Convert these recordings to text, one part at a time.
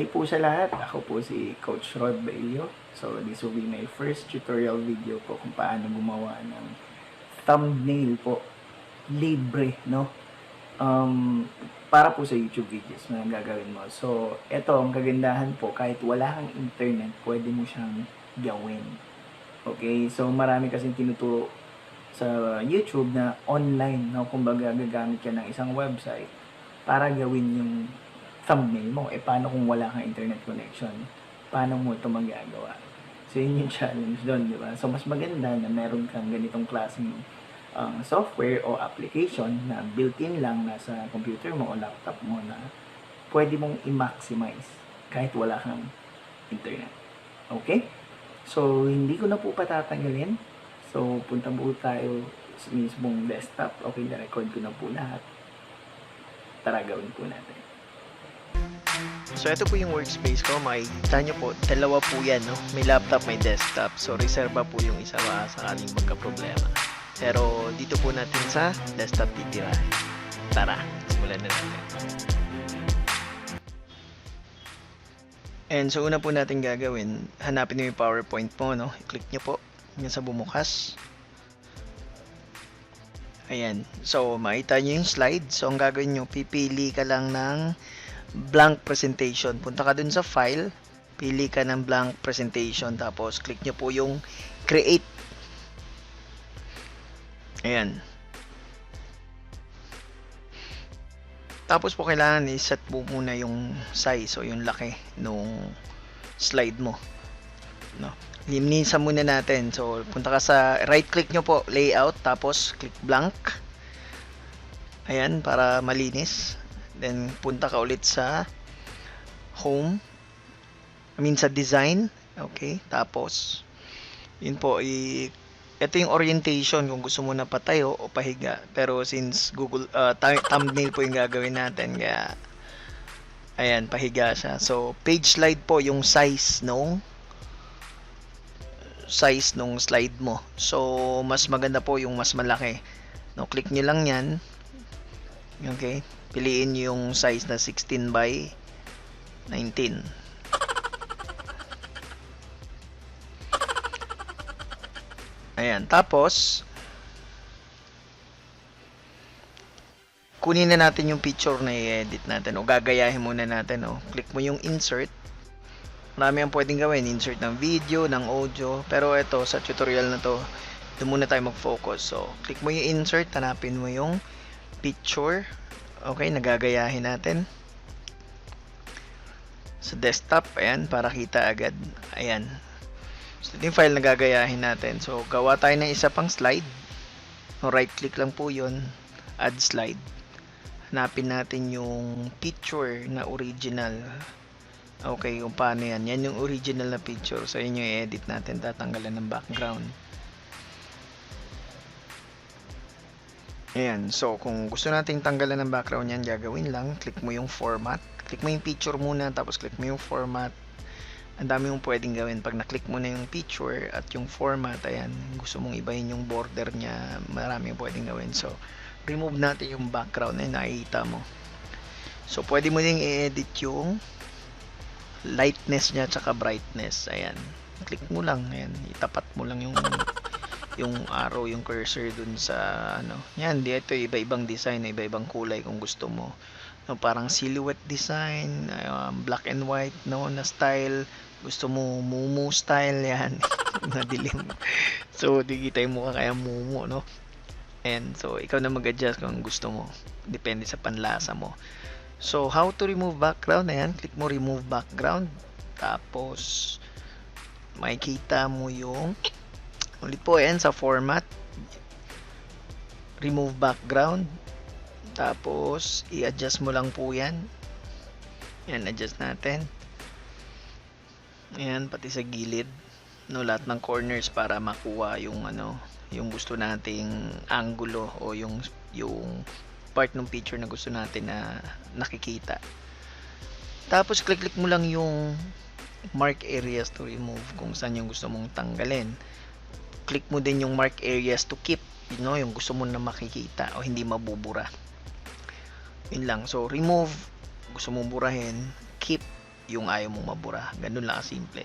Hi po sa lahat. Ako po si Coach Rod Bailio. So, this will be my first tutorial video po kung paano gumawa ng thumbnail po. Libre, no? Um, para po sa YouTube videos na gagawin mo. So, eto ang kagandahan po. Kahit wala kang internet, pwede mo siyang gawin. Okay? So, marami kasing tinuturo sa YouTube na online, no? Kumbaga, gagamit ka ng isang website para gawin yung thumbnail mo. Eh, paano kung wala kang internet connection? Paano mo ito magagawa? So, yun yung challenge doon, di ba? So, mas maganda na meron kang ganitong klaseng um, software o application na built-in lang nasa computer mo o laptop mo na pwede mong i-maximize kahit wala kang internet. Okay? So, hindi ko na po patatanggalin. So, punta po tayo sa mismong desktop. Okay, na-record ko na po lahat. Tara, gawin po natin. So, ito po yung workspace ko. Makikita nyo po, dalawa po yan, no? May laptop, may desktop. So, reserva po yung isa baka sakaling magka-problema. Pero, dito po natin sa desktop titirahin. Tara, simulan na natin. And so, una po natin gagawin, hanapin nyo yung PowerPoint mo, no? I-click nyo po yan sa bumukas. Ayan. So, makita nyo yung slide. So, ang gagawin nyo, pipili ka lang ng blank presentation. Punta ka dun sa file, pili ka ng blank presentation, tapos click nyo po yung create. Ayan. Tapos po kailangan i-set mo muna yung size o yung laki nung slide mo. No. Linisan muna natin. So, punta ka sa right click nyo po, layout, tapos click blank. Ayan, para malinis. Then, punta ka ulit sa home. I mean, sa design. Okay. Tapos, yun po, i ito yung orientation kung gusto mo na patayo o pahiga. Pero since Google uh, th- thumbnail po yung gagawin natin, kaya ayan, pahiga siya. So, page slide po yung size nung size nung slide mo. So, mas maganda po yung mas malaki. No, click nyo lang yan. Okay. Piliin yung size na 16 by 19. Ayan. Tapos, kunin na natin yung picture na i-edit natin o gagayahin muna natin. O. Click mo yung insert. Marami ang pwedeng gawin. Insert ng video, ng audio. Pero ito, sa tutorial na to, doon muna tayo mag-focus. So, click mo yung insert, hanapin mo yung picture. Okay, nagagayahin natin. Sa desktop, ayan, para kita agad. Ayan. So, ito yung file na gagayahin natin. So, gawa tayo ng isa pang slide. No, right click lang po yun. Add slide. Hanapin natin yung picture na original. Okay, kung paano yan. Yan yung original na picture. So, yun yung i-edit natin. Tatanggalan ng background. Ayan. So, kung gusto nating tanggalan ng background yan, gagawin lang. Click mo yung format. Click mo yung picture muna, tapos click mo yung format. Ang dami mong pwedeng gawin. Pag na-click mo na yung picture at yung format, ayan, gusto mong ibahin yung border niya, marami pwedeng gawin. So, remove natin yung background na nakikita mo. So, pwede mo ding i-edit yung lightness niya tsaka brightness. Ayan. Click mo lang. Ayan. Itapat mo lang yung yung arrow, yung cursor dun sa ano. Yan, dito iba-ibang design, iba-ibang kulay kung gusto mo. No, parang silhouette design, um, black and white no na style. Gusto mo mumu style yan. Madilim. so, digitay mo ka kaya mumu, no? And so, ikaw na mag-adjust kung gusto mo. Depende sa panlasa mo. So, how to remove background? Ayan, click mo remove background. Tapos, makikita mo yung ulit po yan sa format. Remove background. Tapos, i-adjust mo lang po yan. Yan, adjust natin. Ayan, pati sa gilid. No, lahat ng corners para makuha yung ano, yung gusto nating angulo o yung yung part ng picture na gusto natin na nakikita. Tapos click-click mo lang yung mark areas to remove kung saan yung gusto mong tanggalin. Click mo din yung mark areas to keep, you know, yung gusto mo na makikita o hindi mabubura. Yun lang. So remove, gusto mong burahin, keep, yung ayaw mong mabura. Ganun lang simple.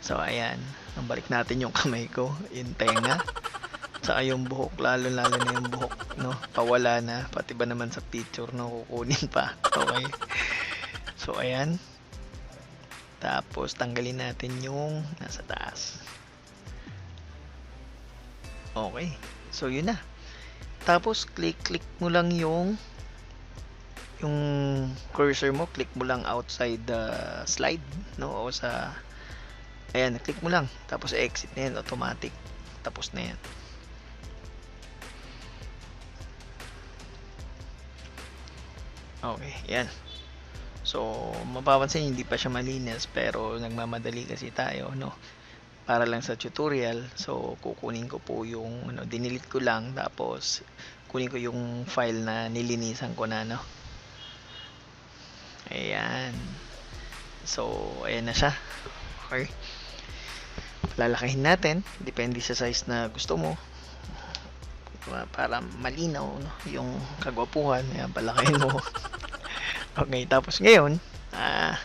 So, ayan. Nabalik natin yung kamay ko, yung tenga. Saka yung buhok, lalo-lalo na yung buhok, no? Pawala na. Pati ba naman sa picture, no? Kukunin pa. Okay. So, ayan. Tapos, tanggalin natin yung nasa taas. Okay. So, yun na. Tapos, click-click mo lang yung yung cursor mo, click mo lang outside the slide, no? O sa ayan, click mo lang. Tapos exit na yan, automatic. Tapos na yan. Okay, yan. So, mapapansin hindi pa siya malinis pero nagmamadali kasi tayo, no? Para lang sa tutorial. So, kukunin ko po yung ano, dinilit ko lang tapos kunin ko yung file na nilinisan ko na, no? Ayan. So, ayan na siya. Okay. Lalakahin natin. Depende sa size na gusto mo. Para malinaw no? yung kagwapuhan. Ayan, palakihin mo. okay, tapos ngayon, ah,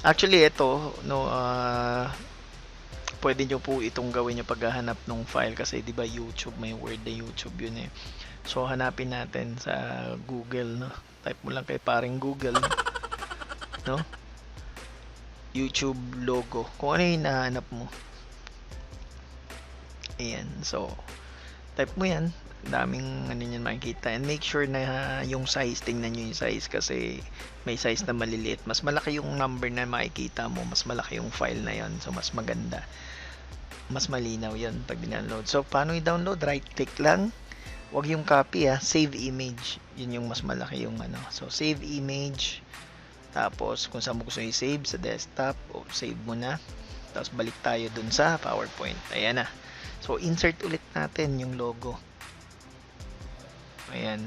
actually ito, no, ah, pwede nyo po itong gawin yung paghahanap ng file kasi 'di ba YouTube may word na YouTube yun eh. So hanapin natin sa Google no. Type mo lang kay paring Google no? YouTube logo. Kung ano yung hinahanap mo. Ayan. So, type mo yan. Daming ano yan makikita. And make sure na yung size, tingnan nyo yung size kasi may size na maliliit. Mas malaki yung number na makikita mo. Mas malaki yung file na yon So, mas maganda. Mas malinaw yan pag dinaload. So, paano i-download? Right click lang. Huwag yung copy ah. Save image. Yun yung mas malaki yung ano. So, save image. Tapos, kung saan mo gusto i-save sa desktop, o save mo na. Tapos, balik tayo dun sa PowerPoint. Ayan na. So, insert ulit natin yung logo. Ayan.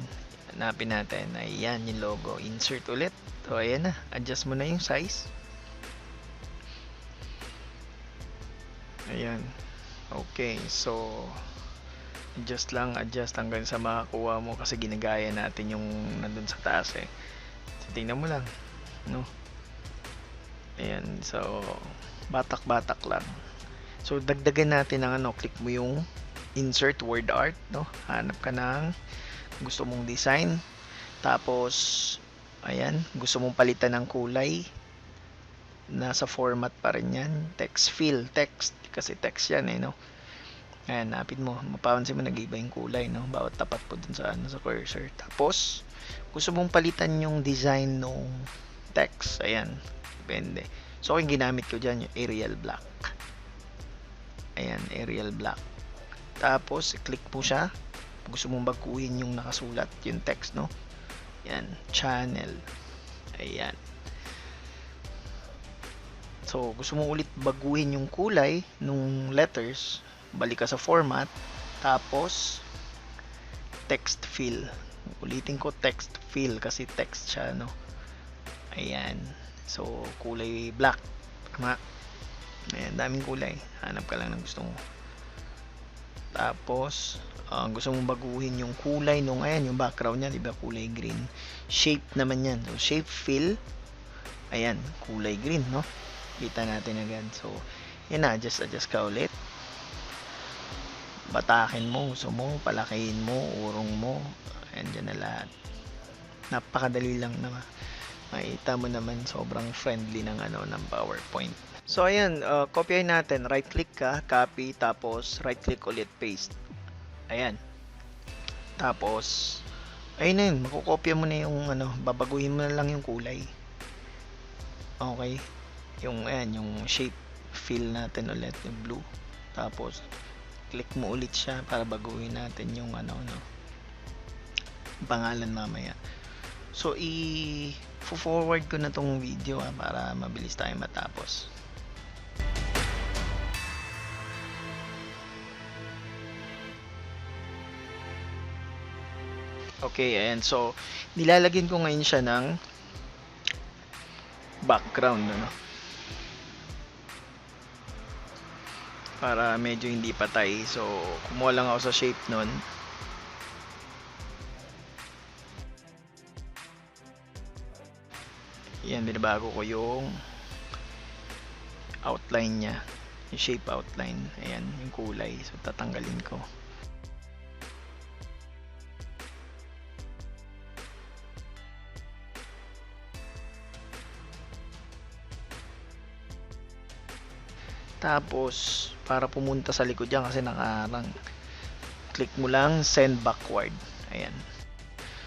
Hanapin natin. Ayan yung logo. Insert ulit. So, ayan na. Adjust mo na yung size. Ayan. Okay. So, adjust lang. Adjust hanggang sa makakuha mo kasi ginagaya natin yung nandun sa taas eh. So, tingnan mo lang no ayan so batak-batak lang so dagdagan natin ng ano click mo yung insert word art no hanap ka ng gusto mong design tapos ayan gusto mong palitan ng kulay nasa format pa rin yan text fill text kasi text yan eh no ayan napin mo mapapansin mo nag-iba yung kulay no bawat tapat po dun sa ano sa cursor tapos gusto mong palitan yung design nung text. Ayan. Depende. So, yung ginamit ko dyan, yung Arial Black. Ayan, Arial Black. Tapos, click mo siya. Gusto mong baguhin yung nakasulat, yung text, no? Ayan, channel. Ayan. So, gusto mo ulit baguhin yung kulay nung letters. Balik ka sa format. Tapos, text fill. Ulitin ko text fill kasi text siya, no? Ayan. So, kulay black. Tama. Ayan, daming kulay. Hanap ka lang ng gusto mo. Tapos, uh, gusto mong baguhin yung kulay nung, ayan, yung background niya, di kulay green. Shape naman yan. So, shape fill. Ayan, kulay green, no? Kita natin agad. So, yan na, adjust, adjust ka ulit. Batakin mo, gusto mo, palakihin mo, urong mo. Ayan, dyan na lahat. Napakadali lang naman makita mo naman sobrang friendly ng ano ng PowerPoint. So ayan, uh, copyahin natin, right click ka, copy, tapos right click ulit paste. Ayan. Tapos ayun na yun, makukopya mo na yung ano, babaguhin mo na lang yung kulay. Okay. Yung ayan, yung shape fill natin ulit yung blue. Tapos click mo ulit siya para baguhin natin yung ano no pangalan mamaya. So i forward ko na tong video ha, para mabilis tayo matapos. Okay, ayan. So, nilalagyan ko ngayon siya ng background, ano? Para medyo hindi patay. So, kumuha lang ako sa shape nun. Yan, binabago ko yung outline niya. Yung shape outline. Ayan, yung kulay. So, tatanggalin ko. Tapos, para pumunta sa likod yan kasi nakarang click mo lang send backward. Ayan.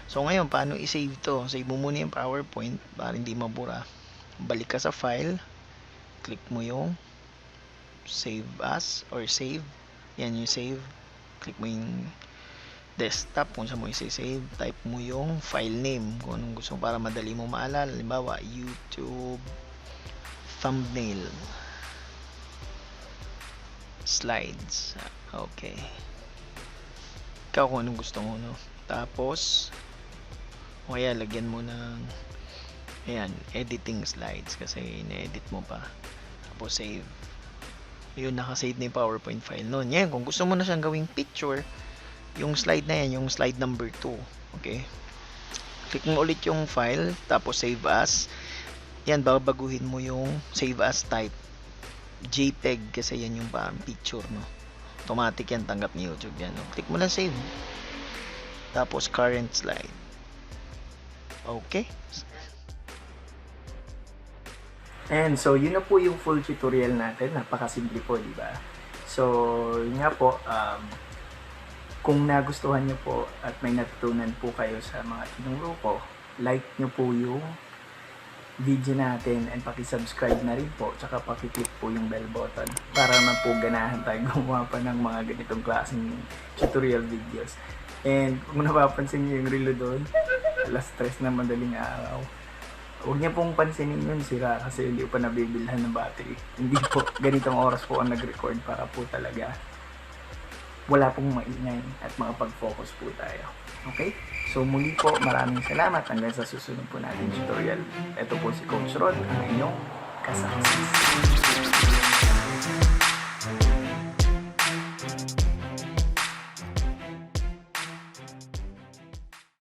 So ngayon, paano i-save to? Save mo muna yung PowerPoint para hindi mabura. Balik ka sa file. Click mo yung save as or save. Yan yung save. Click mo yung desktop kung saan mo i-save. Type mo yung file name kung anong gusto para madali mo maalala. Halimbawa, YouTube thumbnail slides. Okay. Ikaw kung anong gusto mo, no? Tapos, o kaya lagyan mo ng ayan, editing slides kasi ine-edit mo pa. Tapos save. Yun, nakasave na yung PowerPoint file nun. Yan, kung gusto mo na siyang gawing picture, yung slide na yan, yung slide number 2. Okay? Click mo ulit yung file, tapos save as. Yan, babaguhin mo yung save as type. JPEG kasi yan yung parang picture, no? Automatic yan, tanggap ni YouTube yan. No? Click mo lang save. Tapos current slide. Okay. And so, yun na po yung full tutorial natin. Napakasimple po, di ba? So, yun nga po, um, kung nagustuhan nyo po at may natutunan po kayo sa mga tinuro ko, like nyo po yung video natin and pakisubscribe na rin po tsaka pakiclick po yung bell button para naman po ganahan tayo gumawa pa ng mga ganitong klaseng tutorial videos. And kung napapansin nyo yung relo doon, alas stress na madaling araw. Huwag niya pong pansinin yun sira kasi hindi pa nabibilhan ng battery. Hindi po, ganitong oras po ang nag-record para po talaga wala pong maingay at makapag-focus po tayo. Okay? So muli po, maraming salamat hanggang sa susunod po natin tutorial. Ito po si Coach Rod, ang inyong kasama.